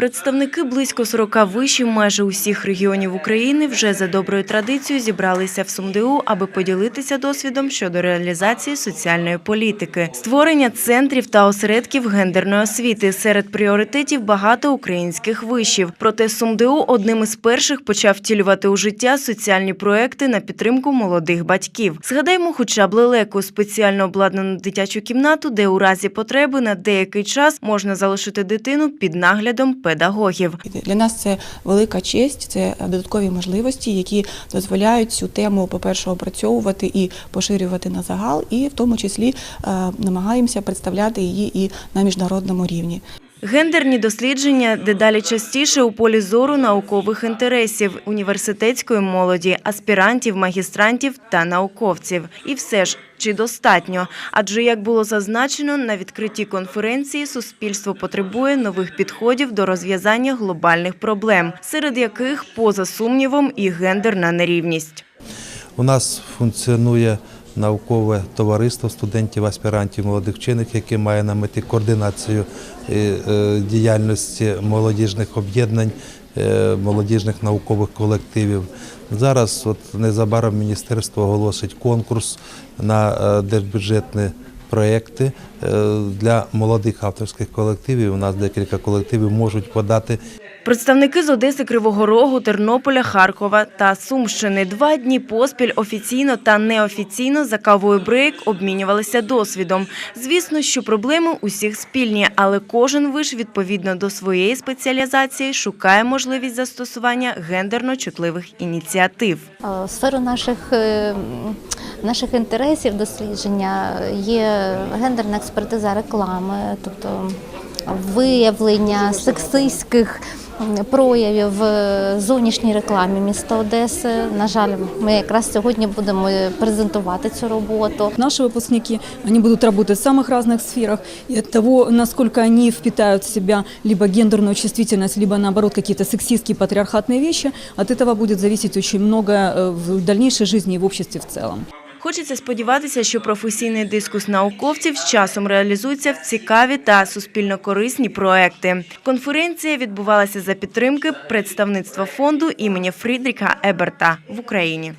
Представники близько 40 вишів майже усіх регіонів України вже за доброю традицією зібралися в СумДУ, аби поділитися досвідом щодо реалізації соціальної політики, створення центрів та осередків гендерної освіти. Серед пріоритетів багато українських вишів. Проте СумДУ одним із перших почав втілювати у життя соціальні проекти на підтримку молодих батьків. Згадаймо хоча б лелеку спеціально обладнану дитячу кімнату, де у разі потреби на деякий час можна залишити дитину під наглядом педагогів. Для нас це велика честь, це додаткові можливості, які дозволяють цю тему, по-перше, опрацьовувати і поширювати на загал, і в тому числі е, намагаємося представляти її і на міжнародному рівні. Гендерні дослідження дедалі частіше у полі зору наукових інтересів університетської молоді, аспірантів, магістрантів та науковців. І все ж чи достатньо? Адже як було зазначено на відкритті конференції, суспільство потребує нових підходів до розв'язання глобальних проблем, серед яких поза сумнівом і гендерна нерівність. У нас функціонує наукове товариство студентів, аспірантів, молодих вчених, яке має на меті координацію е, е, діяльності молодіжних об'єднань, е, молодіжних наукових колективів. Зараз от незабаром міністерство оголосить конкурс на держбюджетні проекти для молодих авторських колективів. У нас декілька колективів можуть подати Представники з Одеси, Кривого Рогу, Тернополя, Харкова та Сумщини два дні поспіль офіційно та неофіційно за кавою брейк обмінювалися досвідом. Звісно, що проблеми усіх спільні, але кожен виш відповідно до своєї спеціалізації шукає можливість застосування гендерно чутливих ініціатив. Е, Сферу наших, е, наших інтересів дослідження є гендерна експертиза реклами, тобто виявлення сексистських проявів в зовнішній рекламі міста Одеси. На жаль, ми якраз сьогодні будемо презентувати цю роботу. Наши выпускники, они будут работать в самых разных сферах. И от того, насколько они впитают в себя либо гендерную чувствительность, либо наоборот какие-то сексистские, патриархатные вещи, от этого будет зависеть очень много э, в дальнейшей жизни и в обществе в целом. Хочеться сподіватися, що професійний дискус науковців з часом реалізується в цікаві та суспільно корисні проекти. Конференція відбувалася за підтримки представництва фонду імені Фрідріка Еберта в Україні.